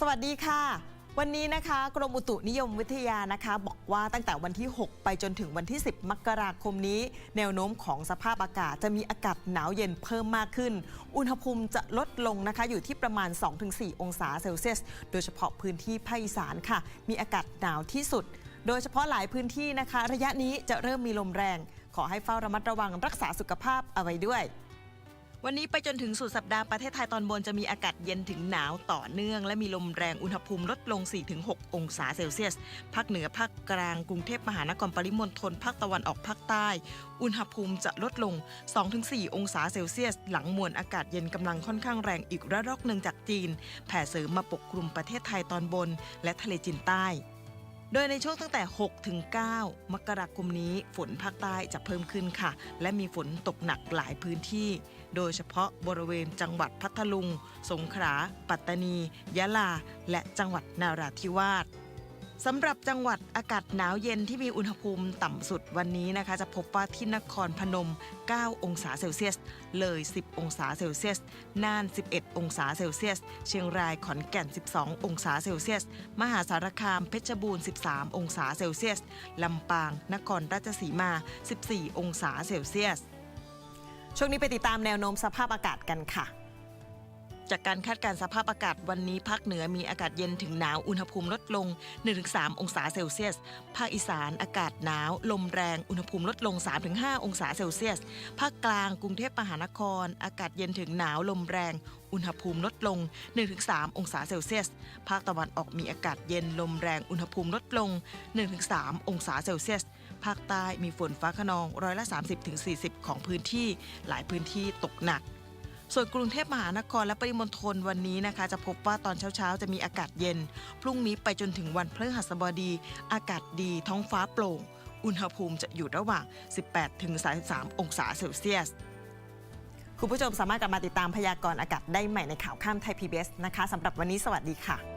สวัสดีค่ะ วันนี้นะคะ กรมอุตุนิยมวิทยานะคะ บอกว่าตั้งแต่วันที่ 6 ไปจนถึงวันที่ 10 มกราคมนี้ แนวโน้มของสภาพอากาศจะมีอากาศหนาวเย็นเพิ่มมากขึ้น อุณหภูมิจะลดลงนะคะ อยู่ที่ประมาณ 2-4 องศาเซลเซียส โดยเฉพาะพื้นที่ภาคอีสานค่ะ มีอากาศหนาวที่สุด โดยเฉพาะหลายพื้นที่นะคะ ระยะนี้จะเริ่มมีลมแรง ขอให้เฝ้าระมัดระวังรักษาสุขภาพเอาไว้ด้วย วันนี้ไปจนถึงสุดสัปดาห์ประเทศไทยตอนบนจะมีอากาศเย็นถึงหนาวต่อเนื่อง และมีลมแรงอุณหภูมิลดลง 4-6 องศาเซลเซียส ภาคเหนือภาคกลางกรุงเทพมหานครปริมณฑลภาคตะวันออกภาคใต้ อุณหภูมิจะลดลง 2-4 องศาเซลเซียส หลังมวลอากาศเย็นกำลังค่อนข้างแรงอีกระลอกหนึ่งจากจีน แผ่เสริมมาปกคลุมประเทศไทยตอนบน และทะเลจีนใต้ โดยในช่วงตั้งแต่ 6 ถึง 9 มกราคมนี้ฝนภาคใต้จะเพิ่มขึ้นค่ะ และมีฝนตกหนักหลายพื้นที่ โดยเฉพาะบริเวณจังหวัดพัทลุง สงขลา ปัตตานี ยะลา และจังหวัดนาราธิวาส สำหรับจังหวัดอากาศหนาวเย็นที่มีอุณหภูมิต่ำสุดวันนี้นะคะ จะพบว่าที่นครพนม 9 องศาเซลเซียส เลย 10 องศาเซลเซียส น่าน 11 องศาเซลเซียส เชียงรายขอนแก่น 12 องศาเซลเซียส มหาสารคามเพชรบูรณ์ 13 องศาเซลเซียส ลำปาง นครราชสีมา 14 องศาเซลเซียส ช่วงนี้ไปติดตามแนวโน้มสภาพอากาศกันค่ะ จากการคาดการณ์สภาพอากาศวันนี้ภาคเหนือมีอากาศเย็นถึงหนาวอุณหภูมิลดลง 1-3 องศาเซลเซียส ภาคอีสานอากาศหนาว ลมแรงอุณหภูมิลดลง 3-5 องศาเซลเซียส ภาคกลางกรุงเทพมหานคร อากาศเย็นถึงหนาวลมแรง อุณหภูมิลดลง 1-3 องศาเซลเซียส ภาคตะวันออกมีอากาศเย็นลมแรงอุณหภูมิลดลง 1-3 องศาเซลเซียส ภาคใต้มีฝนฟ้าขนองร้อยละ 30-40 ของพื้นที่ หลายพื้นที่ตกหนัก ส่วนกรุงเทพมหานครและปริมณฑลวันนี้นะคะ จะพบว่าตอนเช้าๆ จะมีอากาศเย็น พรุ่งนี้ไปจนถึงวันพฤหัสบดี อากาศดีท้องฟ้าโปร่ง อุณหภูมิจะอยู่ระหว่าง 18-33 องศาเซลเซียสคุณผู้ชมสามารถกลับมาติดตามพยากรณ์อากาศได้ใหม่ในข่าวข้ามไทย PBS นะคะสำหรับวันนี้สวัสดีค่ะ